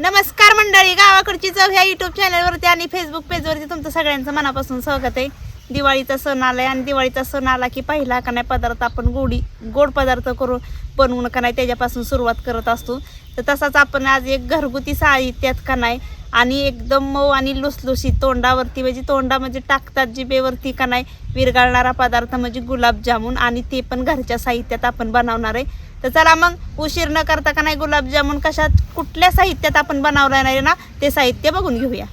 नमस्कार मंडळी गावाकडची चव ह्या युट्यूब चॅनलवरती आणि फेसबुक पेजवरती तुमचं सगळ्यांचं मनापासून स्वागत आहे. दिवाळीचा सण आला आहे आणि दिवाळीचा सण आला की पहिला का नाही पदार्थ आपण गोडी गोड पदार्थ करू बनवून का नाही त्याच्यापासून सुरुवात करत असतो. तर तसाच आपण आज एक घरगुती साहित्यात का नाही आणि एकदम मऊ आणि लुसलुशीत तोंडावरती म्हणजे तोंडा म्हणजे टाकतात जिबेवरती का नाही विरघळणारा पदार्थ म्हणजे गुलाबजामुन आणि ते पण घरच्या साहित्यात आपण बनवणार आहे. तर चला मग उशीर न करता का नाही गुलाबजामुन कशात कुठल्या साहित्यात आपण बनवणार आहे ना ते साहित्य बघून घेऊया.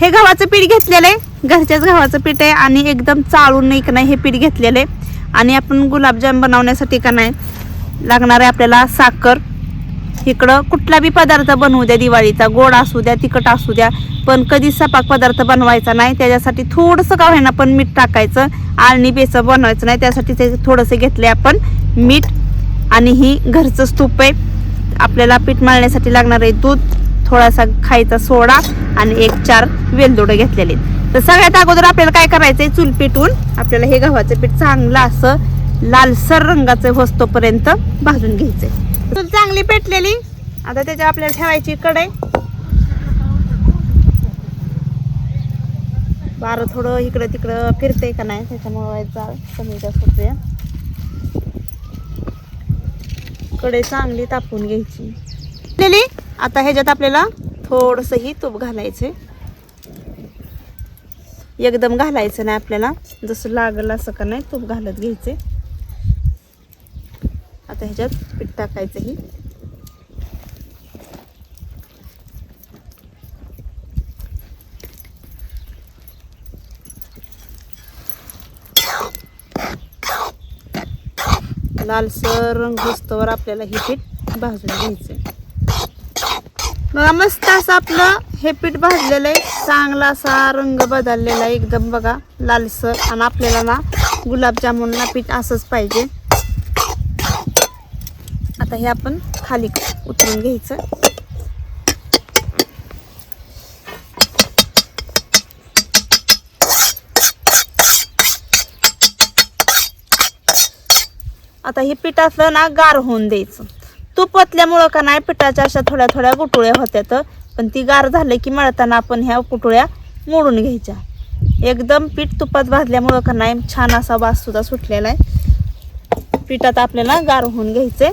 हे गव्हाचं पीठ घेतलेलं आहे. घरच्याच गव्हाचं पीठ आहे आणि एकदम चाळून नाही का नाही हे पीठ घेतलेलं आहे. आणि आपण गुलाबजाम बनवण्यासाठी का नाही लागणार आहे आपल्याला साखर. इकडं कुठला बी पदार्थ बनवू द्या दिवाळीचा गोड असू द्या तिखट असू द्या पण कधीच सपाक पदार्थ बनवायचा नाही त्याच्यासाठी थोडंसं का होईना पण मीठ टाकायचं आळणी बेसन बनवायचं नाही त्यासाठी ते थोडंसं घेतले आपण मीठ. आणि ही घरचं स्तूप आहे. आपल्याला पीठ मळण्यासाठी लागणार आहे दूध. थोडासा खायचा सोडा आणि एक चार वेलदोडे घेतलेले. तर सगळ्यात अगोदर आपल्याला काय करायचंय? चूल पिठून आपल्याला हे गव्हाचं पीठ चांगलं असं लालसर रंगाचं होस्तोपर्यंत भाजून घ्यायचंय. चूल चांगली पेटलेली. आता त्याच्या आपल्याला ठेवायची कढई. बारं थोडं इकडं तिकडं फिरतंय का नाही? त्याच्यामुळे जाळ कमी जास्त होते कडे चांगली तापून घ्यायची. लेली आता ह्याच्यात आपल्याला थोडंसंही तूप घालायचे एकदम घालायचं नाही आपल्याला. जसं लागलं असं का नाही तूप घालत घ्यायचे आता ह्याच्यात पीठ टाकायचं ही लालसर रंग घुसतोवर आपल्याला हे पीठ भाजून घ्यायचं बघा मस्त असं आपलं हे पीठ भाजलेलं आहे. चांगला असा रंग बदललेला आहे एकदम बघा लालसर. आणि आपल्याला ना गुलाबजामुनला पीठ असंच पाहिजे. आता हे आपण खाली उतरून घ्यायचं. आता हे पीठ असं ना गार होऊन द्यायचं. तूप पतल्यामुळं का नाही पिठाच्या अशा थोड्या थोड्या गुटुळ्या होत्यात पण ती गार झालं की मळताना आपण ह्या गुटुळ्या मोडून घ्यायच्या. एकदम पीठ तुपात भाजल्यामुळं का नाही छान असा वास सुद्धा सुटलेला आहे. पिठात आपल्याला गार होऊन घ्यायचे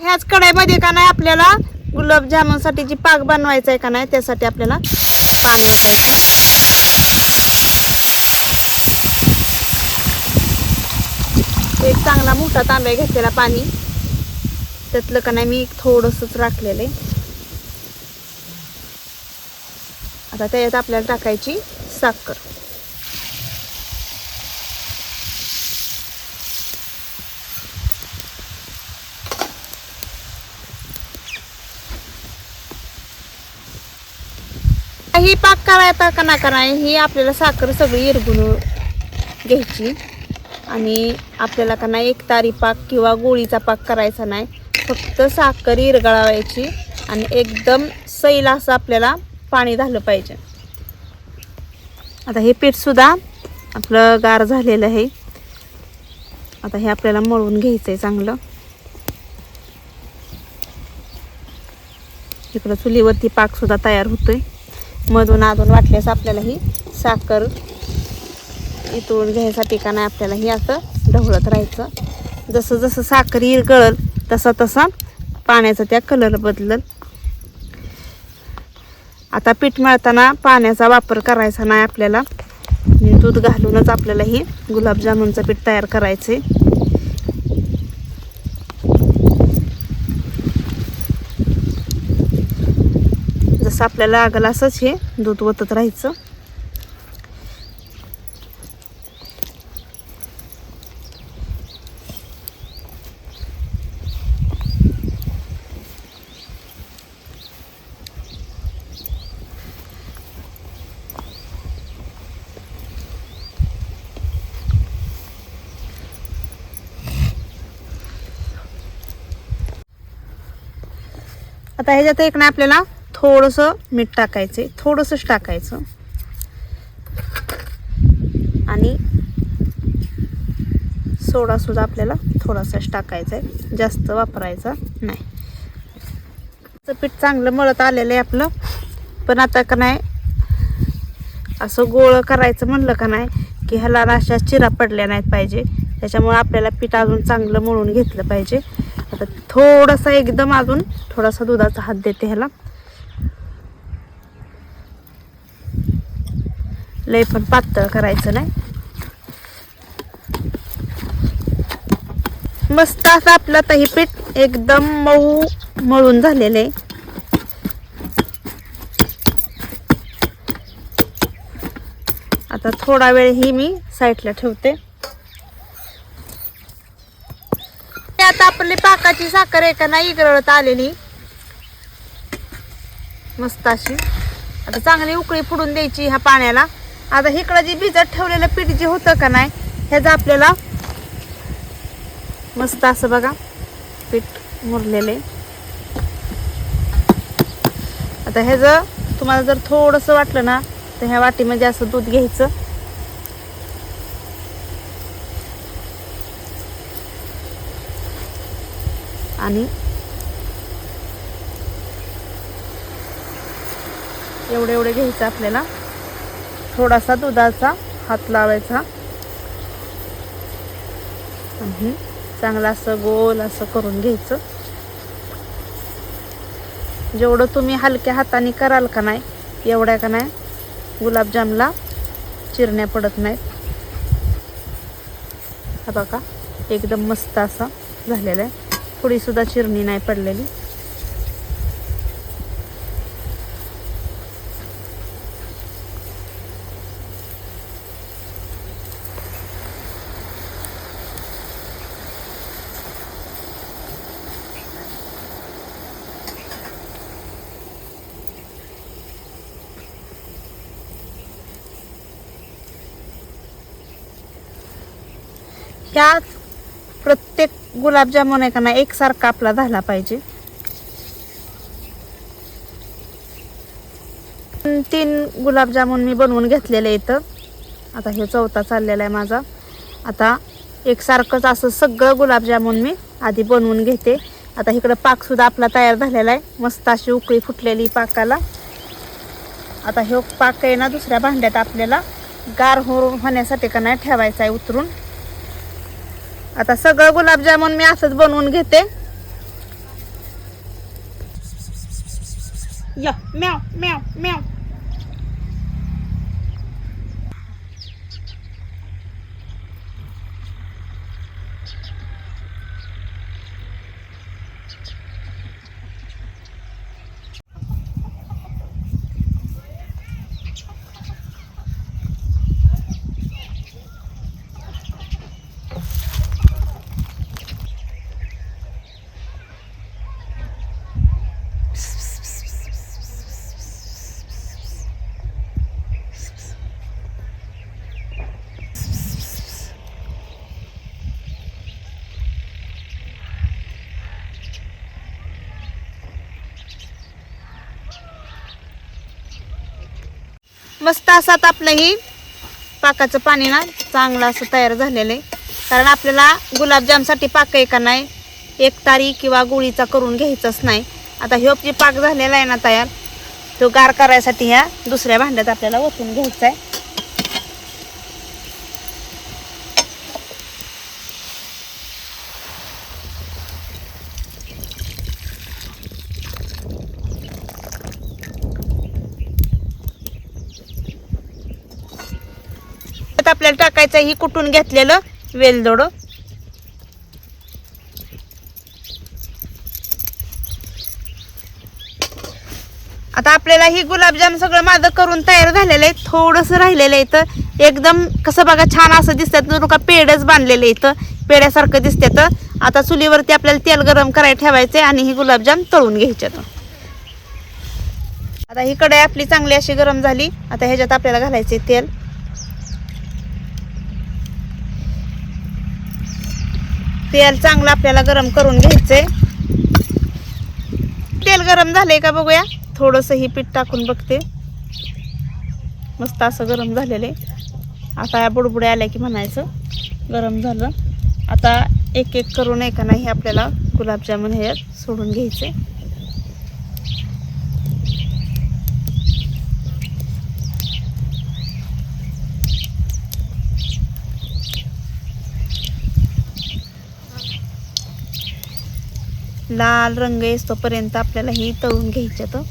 ह्याच कढाईमध्ये का नाही आपल्याला गुलाबजामुनसाठी जी पाक बनवायचा आहे का नाही त्यासाठी आपल्याला पाणी ओतायचं एक चांगला मोठा तांब्या घेतलेला पाणी. त्यातलं का नाही मी थोडंसंच राखलेलं आहे. आता त्याच्यात आपल्याला टाकायची साखर. ही पाक करायचा का ना कराय ही आपल्याला साखर सगळी इरगून घ्यायची. आणि आपल्याला का नाही एक तारी पाक किंवा गोळीचा पाक करायचा नाही. फक्त साखर इरगळावायची आणि एकदम सैल असं आपल्याला पाणी झालं पाहिजे. आता हे पीठसुद्धा आपलं गार झालेलं आहे. आता हे आपल्याला मळून घ्यायचं आहे चांगलं. इकडं चुलीवरती पाकसुद्धा तयार होतोय. मधून अजून वाटल्यास आपल्याला ही साखर इतळून घ्यायसाठी का नाही आपल्याला ही असं ढवळत राहायचं. जसं जसं साखर इरगळल तसा तसा पाण्याचा त्या कलर बदलल. आता पीठ मळताना पाण्याचा वापर करायचा नाही आपल्याला. दूध घालूनच आपल्याला ही गुलाबजामुनचं पीठ तयार करायचे जसं आपल्याला लागल असंच हे दूध ओतत राहायचं. आता ह्याच्यात एक ना आपल्याला थोडंसं मीठ टाकायचं थोडंसंच टाकायचं. आणि सोडासुद्धा आपल्याला थोडासाच टाकायचा आहे जास्त वापरायचा नाही. पीठ चांगलं मळत आलेलं आहे आपलं पण आता का नाही असं गोळ करायचं म्हणलं का नाही की ह्याला अशा चिरा पडल्या नाहीत पाहिजे त्याच्यामुळे आपल्याला पीठ अजून चांगलं मळून घेतलं पाहिजे. आता थोडासा एकदम अजून थोडासा दुधाचा हात देते ह्याला. लय पण पातळ करायचं नाही. मस्त असं आपलं तही पीठ एकदम मऊ मळून झालेलं आहे आता थोडा वेळ ही मी साईडला ठेवते. ते आपली पाकाची साखर आहे का नाही इगरळत आलेली. मस्त अशी. आता चांगली उकळी फुडून द्यायची ह्या पाण्याला. आता इकडं जे भिजत ठेवलेलं पीठ जे होतं का नाही ह्याचं आपल्याला मस्त असं बघा पीठ मुरलेले. आता ह्याचं तुम्हाला जर थोडंसं वाटलं ना तर ह्या वाटीमध्ये असं दूध घ्यायचं. आणि एवढे एवढे घ्यायचं आपल्याला. थोडासा दुधाचा हात लावायचा. आणि चांगलं असं गोल असं करून घ्यायचं. जेवढं तुम्ही हलक्या हाताने कराल का नाही एवढ्या का नाही गुलाबजामला चिरण्या पडत नाहीत. हा बघा एकदम मस्त असा झालेला आहे. थोडी सुद्धा चिरणी नाही पडलेली. ह्या गुलाबजामुन आहे का ना एकसारखा आपला झाला पाहिजे. तीन- गुलाबजामुन मी बनवून घेतलेले इथं. आता हे चौथा चाललेला आहे माझा. आता एकसारखंच असं सगळं गुलाबजामुन मी आधी बनवून घेते. आता इकडं पाकसुद्धा आपला तयार झालेला आहे. मस्त अशी उकळी फुटलेली पाकाला. आता हे पाक आहे ना दुसऱ्या भांड्यात आपल्याला गार हो होण्यासाठी का नाही ठेवायचा आहे उतरून. आता सगळं गुलाबजामुन मी असंच बनवून घेते. या म्याव म्याव म्याव. मस्त असं आपलं ही पाकाचं पाणी ना चांगलं असं तयार झालेलं आहे. कारण आपल्याला गुलाबजामसाठी पाक आहे का नाही एक तारी किंवा गुळीचा करून घ्यायचाच नाही. आता ह्यो जे पाक झालेला आहे ना तयार तो गार करायसाठी ह्या दुसऱ्या भांड्यात आपल्याला ओतून घ्यायचा आहे. आपल्याला टाकायचं ही कुटून घेतलेलं? वेलदोड. आता आपल्याला ही गुलाबजाम सगळं माझं करून तयार झालेलं आहे थोडंसं राहिलेलं आहे इथं. एकदम कसं बघा छान असं दिसतात जणू का पेडच आहे इथं. पेड्यासारखं दिसतात आता चुलीवरती आपल्याला तेल गरम करायला ठेवायचे आणि ही गुलाबजाम तळून घ्यायचे आता ही कढाई आपली चांगली अशी गरम झाली. आता ह्याच्यात आपल्याला घालायचे तेल. तेल चांगलं आपल्याला गरम करून घ्यायचंय. तेल गरम झालंय का बघूया. थोडंसं ही पीठ टाकून बघते. मस्त असं गरम झालेलं आहे. आता या बुडबुड्या आल्या की म्हणायचं गरम झालं. आता एक एक करून एका नाही आपल्याला गुलाबजामुन ह्याच्यात सोडून घ्यायचे लाल रंग येतोपर्यंत आपल्याला ही तळून घ्यायचे तर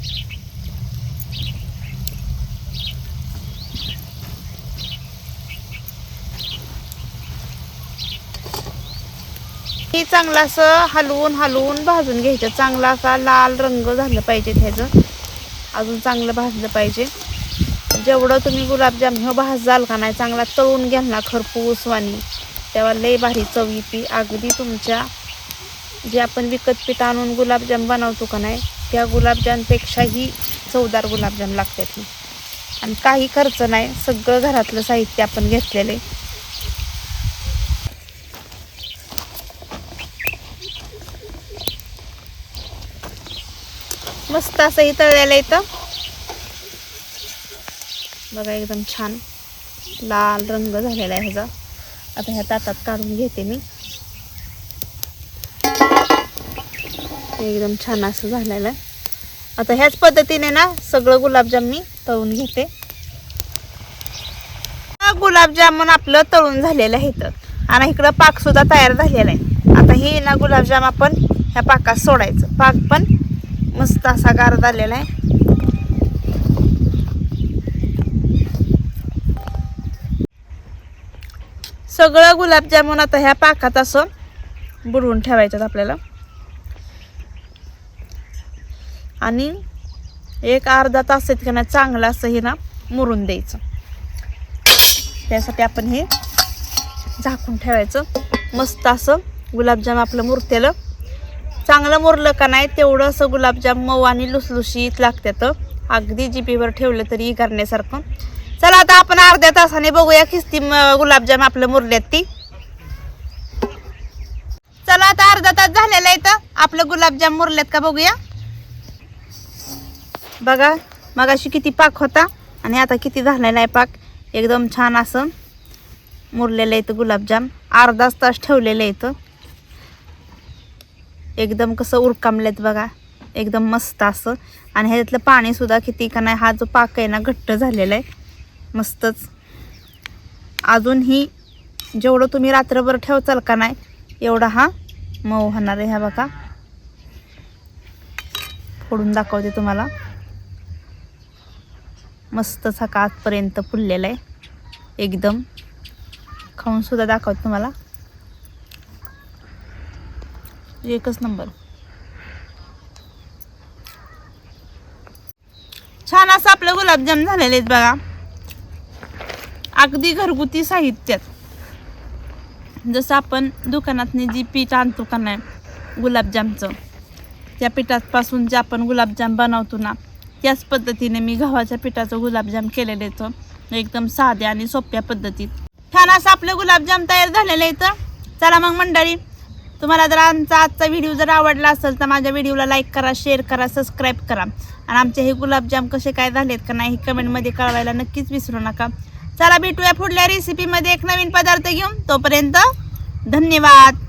हे चांगलं असं हलवून हलवून भाजून घ्यायचं. चांगला असा लाल रंग झालं पाहिजे त्याचं. अजून चांगलं भाजलं पाहिजे. जेवढं तुम्ही गुलाबजाम हे भाजाल का नाही चांगला तळून घ्याल ना खरपूस वाणी. तेव्हा लय भारी चवी पी. अगदी तुमच्या जे आपण विकत पीठ आणून गुलाबजाम बनवतो का नाही त्या गुलाबजामपेक्षाही चवदार गुलाबजाम लागतात ही. आणि काही खर्च नाही सगळं घरातलं साहित्य आपण घेतलेलं आहे. मस्त असंही तळलेलं इथं. बघा एकदम छान लाल रंग झालेला आहे ह्याचा. आता ह्या ताटात काढून घेते मी. एकदम छान असं झालेलं आहे. आता ह्याच पद्धतीने ना सगळं गुलाबजाम मी तळून घेते. हा गुलाबजामुन आपलं तळून झालेलं आहे इथं. आणि इकडं पाकसुद्धा तयार झालेला आहे. आता हे ना गुलाबजाम आपण ह्या पाकात सोडायचं. पाक पण मस्त असा गार झालेला आहे. सगळं गुलाबजामुन आता ह्या पाकात असं बुडवून ठेवायचं आपल्याला. आणि एक अर्धा तास का ना चांगलं असं हे ना मुरून द्यायचं. त्यासाठी आपण हे झाकून ठेवायचं. मस्त असं गुलाबजाम आपलं मुरतेलं. चांगलं मुरलं का नाही तेवढं असं गुलाबजाम मऊ आणि लुसलुशीत लागतात अगदी जिभेवर ठेवलं तरी करण्यासारखं चला आता आपण अर्ध्या तासाने बघूया खिस्ती गुलाबजाम आपलं मुरल्यात ती. चला आता अर्धा तास झालेला आहे तर आपलं गुलाबजाम मुरल्यात का बघूया. बघा मगाशी किती पाक होता आणि आता किती झालेला आहे पाक. एकदम छान असं मुरलेलं आहे इथं गुलाबजाम. अर्धाच तास ठेवलेलं आहे इथं. एकदम कसं उरकामलेत बघा. एकदम मस्त असं. आणि ह्याच्यातलं पाणीसुद्धा किती का नाही हा जो पाक आहे ना घट्ट झालेला आहे. मस्तच. अजूनही जेवढं तुम्ही रात्रभर ठेवचाल का नाही एवढा हा मऊ होणार आहे. ह्या बघा. फोडून दाखवते तुम्हाला. मस्तच हा का फुललेला आहे. एकदम. खाऊन सुद्धा तुम्हाला. एकच नंबर. छान असं आपलं गुलाबजाम झालेले आहेत बघा. अगदी घरगुती साहित्यात. जसं आपण दुकानातनी जी पीठ आणतो का नाही गुलाबजामचं त्या पिठापासून जे आपण गुलाबजाम बनवतो ना त्याच पद्धतीने मी गव्हाच्या पिठाचं गुलाबजाम केलेलं येतं एकदम साध्या आणि सोप्या पद्धतीत. छान असं आपलं गुलाबजाम तयार झालेलं आहे चला मग मंडळी तुम्हाला जर आमचा आजचा व्हिडिओ जर आवडला असेल तर माझ्या व्हिडिओला लाईक करा शेअर करा सबस्क्राईब करा. आणि आमचे हे गुलाबजाम कसे काय झालेत का नाही हे कमेंटमध्ये कळवायला नक्कीच विसरू नका. चला भेटूया पुढल्या रेसिपीमध्ये एक नवीन पदार्थ घेऊन. तोपर्यंत धन्यवाद.